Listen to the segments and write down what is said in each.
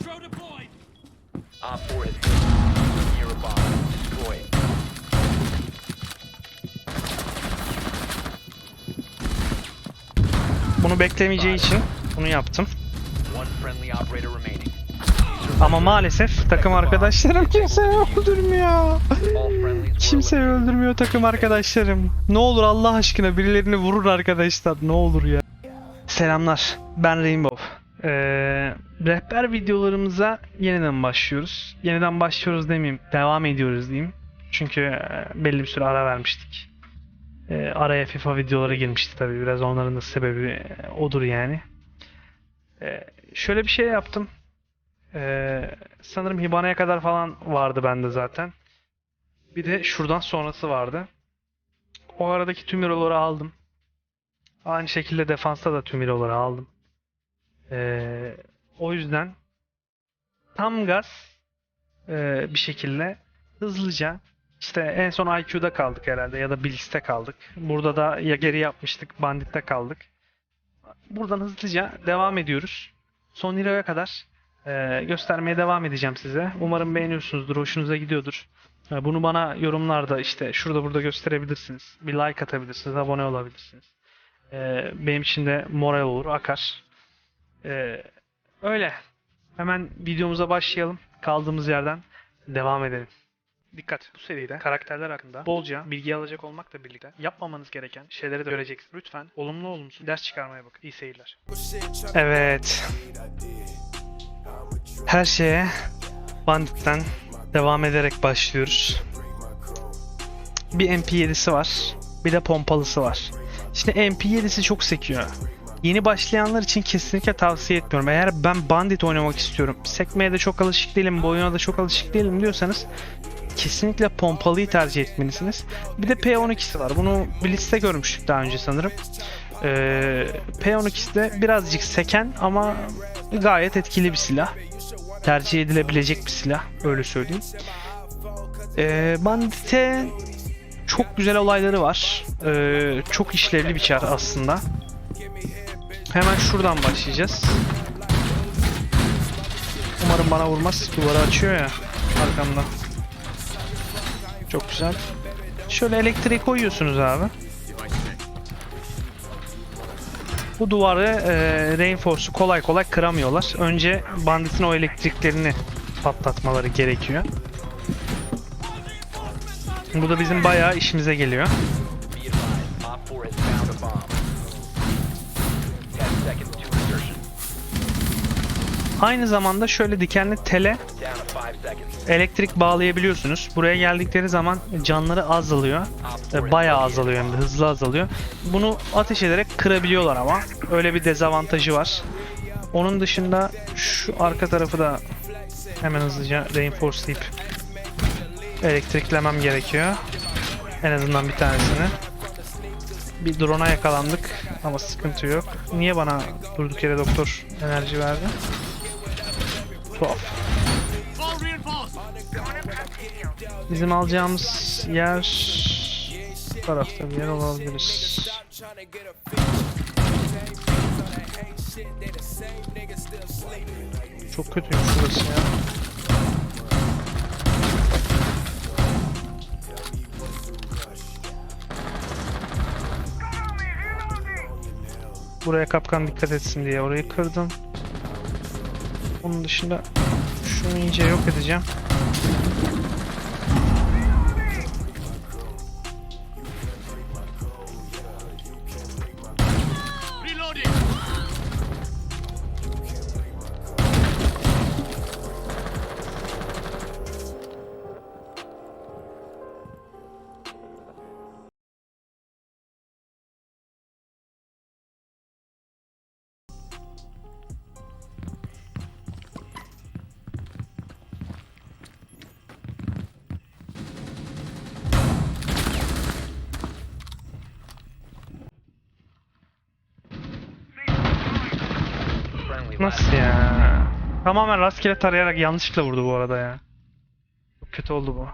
Nitro deployed. Op 4 has been near a bomb. Destroy it. Bunu beklemeyeceği için bunu yaptım. One friendly operator remaining. Ama maalesef takım arkadaşlarım kimseyi öldürmüyor. Kimseyi öldürmüyor takım arkadaşlarım. Ne olur Allah aşkına birilerini vurur arkadaşlar. Ne olur ya. Selamlar. Ben Rainbow. Ee, rehber videolarımıza yeniden başlıyoruz. Yeniden başlıyoruz demeyeyim. Devam ediyoruz diyeyim. Çünkü e, belli bir süre ara vermiştik. Ee, araya FIFA videoları girmişti tabii. Biraz onların da sebebi e, odur yani. Ee, şöyle bir şey yaptım. Ee, sanırım Hibane'ye kadar falan vardı bende zaten. Bir de şuradan sonrası vardı. O aradaki tüm hero'ları aldım. Aynı şekilde defansta da tüm hero'ları aldım. Ee, o yüzden tam gaz e, bir şekilde hızlıca işte en son IQ'da kaldık herhalde ya da Blitz'te kaldık. Burada da ya geri yapmıştık, Bandit'te kaldık. Buradan hızlıca devam ediyoruz. Son hero'ya kadar e, göstermeye devam edeceğim size. Umarım beğeniyorsunuzdur, hoşunuza gidiyordur. E, Bunu bana yorumlarda işte şurada burada gösterebilirsiniz. Bir like atabilirsiniz, abone olabilirsiniz. E, Benim için de moral olur, akar. E, Öyle. Hemen videomuza başlayalım. Kaldığımız yerden devam edelim. Dikkat! Bu seride karakterler hakkında bolca bilgi alacak olmakla birlikte yapmamanız gereken şeyleri de göreceksiniz. Lütfen olumlu olumsuz ders çıkarmaya bakın. İyi seyirler. Evet. Her şeye Bandit'ten devam ederek başlıyoruz. Bir MP7'si var. Bir de pompalısı var. Şimdi MP7'si çok sekiyor. Yeni başlayanlar için kesinlikle tavsiye etmiyorum. Eğer ben Bandit oynamak istiyorum, sekmeye de çok alışık değilim, bu oyuna da çok alışık değilim diyorsanız kesinlikle pompalıyı tercih etmelisiniz. Bir de P12'si var. Bunu Blitz'te görmüştük daha önce sanırım. Ee, P12'si de birazcık seken ama gayet etkili bir silah. Tercih edilebilecek bir silah. Öyle söyleyeyim. Ee, Bandit'e çok güzel olayları var. Ee, çok işlevli bir çar aslında. Hemen şuradan başlayacağız. Umarım bana vurmaz. Duvarı açıyor ya arkamda. Çok güzel. Şöyle elektriği koyuyorsunuz abi. Bu duvarı e, Reinforce'u kolay kolay kıramıyorlar. Önce banditin o elektriklerini patlatmaları gerekiyor. Bu da bizim bayağı işimize geliyor. Aynı zamanda şöyle dikenli tele Down to 5 seconds. elektrik bağlayabiliyorsunuz. Buraya geldikleri zaman canları azalıyor. Op 4 E, Bayağı azalıyor hem de hızlı azalıyor. Bunu ateş ederek kırabiliyorlar ama. Öyle bir dezavantajı var. Onun dışında şu arka tarafı da hemen hızlıca reinforcelayıp elektriklemem gerekiyor. En azından bir tanesini. Bir drone'a yakalandık ama sıkıntı yok. Niye bana durduk yere doktor enerji verdi? Reinforced. Bizim alacağımız yer bu tarafta bir yer olabilir. Çok kötüymüş burası ya. Buraya kapkan dikkat etsin diye orayı kırdım. Onun dışında şunu iyice yok edeceğim. Nasıl ya? Tamamen rastgele tarayarak yanlışlıkla vurdu bu arada ya. Çok kötü oldu bu.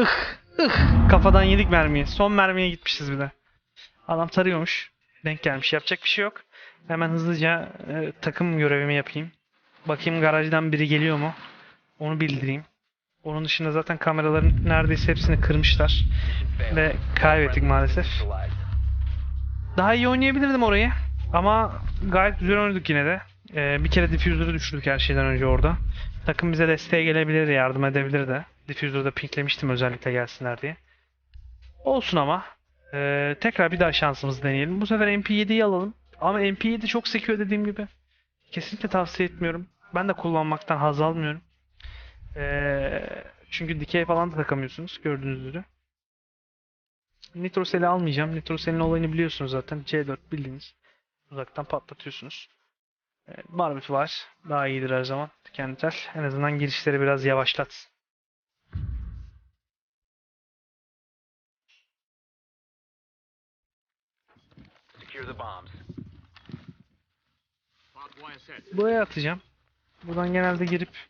Ih, ih. Kafadan yedik mermiyi. Son mermiye gitmişiz bir de. Adam tarıyormuş. Denk gelmiş. Yapacak bir şey yok. Hemen hızlıca e, takım görevimi yapayım. Bakayım garajdan biri geliyor mu? Onu bildireyim. Onun dışında zaten kameraların neredeyse hepsini kırmışlar. Ve kaybettik maalesef. Daha iyi oynayabilirdim orayı. Ama gayet güzel oynadık yine de. Ee, bir kere diffuser'ı düşürdük her şeyden önce orada. Takım bize desteğe gelebilir, yardım edebilir de. Diffuser'ı da pinklemiştim özellikle gelsinler diye. Olsun ama. Ee, tekrar bir daha şansımızı deneyelim. Bu sefer MP7'yi alalım. Ama MP7 çok sekiyor dediğim gibi. Kesinlikle tavsiye etmiyorum. Ben de kullanmaktan haz almıyorum. Ee, çünkü dikey falan da takamıyorsunuz gördüğünüz üzere. Nitrosel'i almayacağım. Nitrosel'in olayını biliyorsunuz zaten. C4 bildiğiniz. Uzaktan patlatıyorsunuz. Ee, Barbit var. Daha iyidir her zaman. Dikenli tel. En azından girişleri biraz set. Buraya atacağım. Buradan genelde girip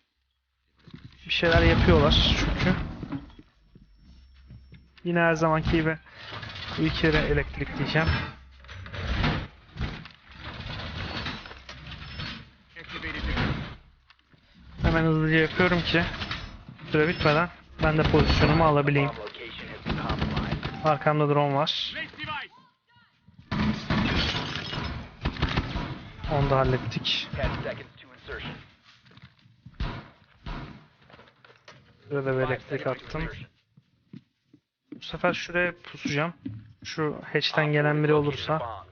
bir şeyler yapıyorlar çünkü. Yine her zamanki gibi bu iki yere elektrikleyeceğim. Hızlıca yapıyorum ki süre bitmeden ben de pozisyonumu alabileyim. Arkamda drone var. Onu da hallettik. 10 seconds to insertion. Burada bir elektrik attım. Bu sefer şuraya pusacağım. Şu hatch'ten gelen biri olursa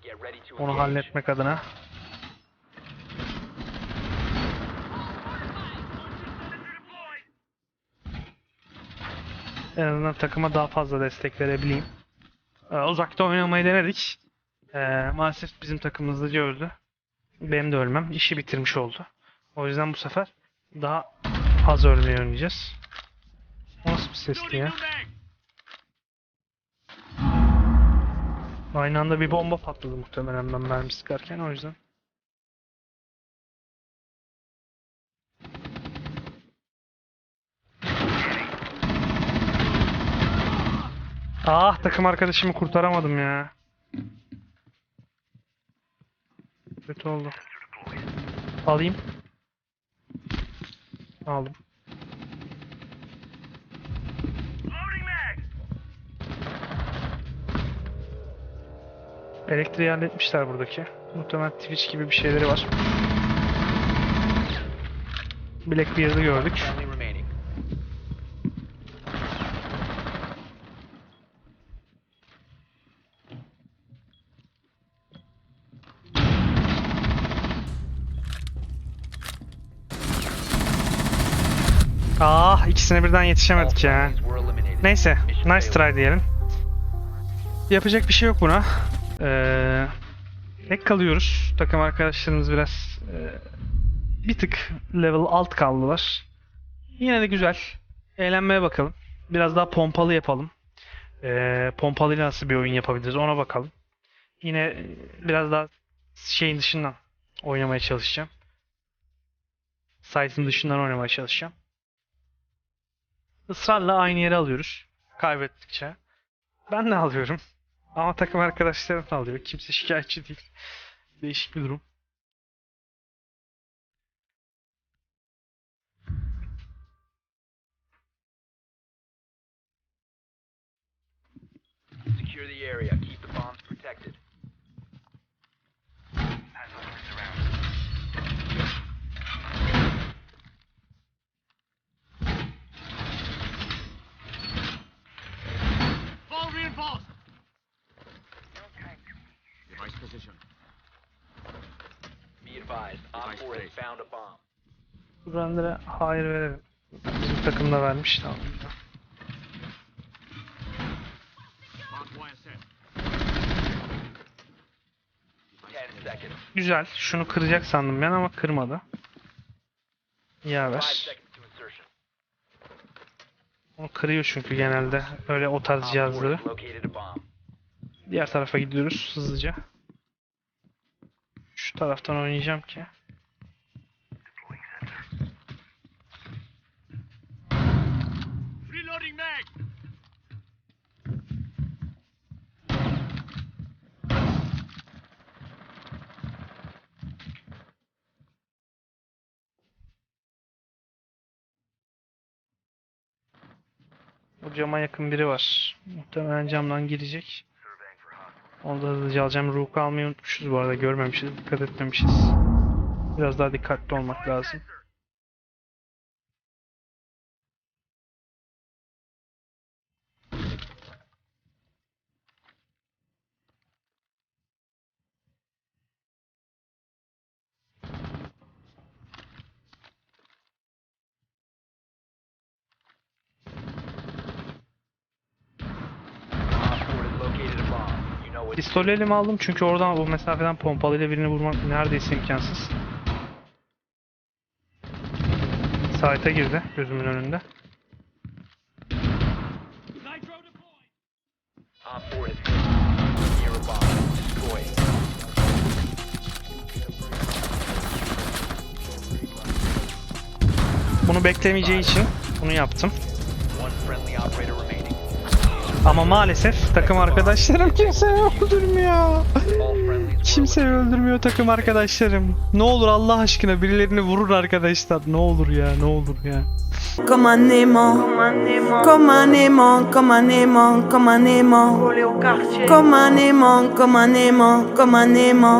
onu halletmek adına. En azından takıma daha fazla destek verebileyim. Ee, uzakta oynamayı denedik. Ee, maalesef bizim takımımız da öldü. Benim de ölmem işi bitirmiş oldu. O yüzden bu sefer daha az ölmeyi oynayacağız. Nasıl bir sesti ya? Aynı anda bir bomba patladı muhtemelen ben mermi sıkarken o yüzden. Ah takım arkadaşımı kurtaramadım ya. Kötü oldu. Alayım. Aldım. Elektriği halletmişler buradaki. Muhtemelen Twitch gibi bir şeyleri var. Blackbeard'ı gördük. Friendly remaining. Ah ikisine birden yetişemedik ya. Neyse, nice try diyelim. Yapacak bir şey yok buna. Ee, tek kalıyoruz. Takım arkadaşlarımız biraz e, bir tık level alt kaldılar. Yine de güzel. Eğlenmeye bakalım. Biraz daha pompalı yapalım. Ee, pompalıyla nasıl bir oyun yapabiliriz ona bakalım. Yine biraz daha şeyin dışından oynamaya çalışacağım. Site'ın dışından oynamaya çalışacağım. Israrla aynı yere alıyoruz. Kaybettikçe. Ben de alıyorum. Ama takım arkadaşlarım da alıyor. Kimse şikayetçi değil. Değişik bir durum. Secure the area. Buranlara hayır verelim. Bizim takım da vermiş. Tamam. Barbed wire set. 10 seconds. Güzel. Şunu kıracak sandım ben ama kırmadı. 5 Yaver. seconds to insertion. Onu kırıyor çünkü genelde. Öyle o tarz Op 4 cihazları. Diğer tarafa gidiyoruz hızlıca taraftan oynayacağım ki. Bu cama yakın biri var. Muhtemelen camdan girecek. Onu da hızlıca alacağım. Rook'u almayı unutmuşuz bu arada. Görmemişiz. Dikkat etmemişiz. Biraz daha dikkatli olmak lazım. Op 4 has located a Pistolü elime aldım çünkü oradan bu mesafeden pompalıyla birini vurmak neredeyse imkansız. Site'a girdi gözümün önünde. Op 4 has near a bomb. Destroy it. Bunu beklemeyeceği için bunu yaptım. Ama maalesef takım arkadaşlarım kimseyi öldürmüyor. Kimseyi öldürmüyor takım arkadaşlarım. Ne olur Allah aşkına birilerini vurur arkadaşlar. Ne olur ya ne olur ya. Comme un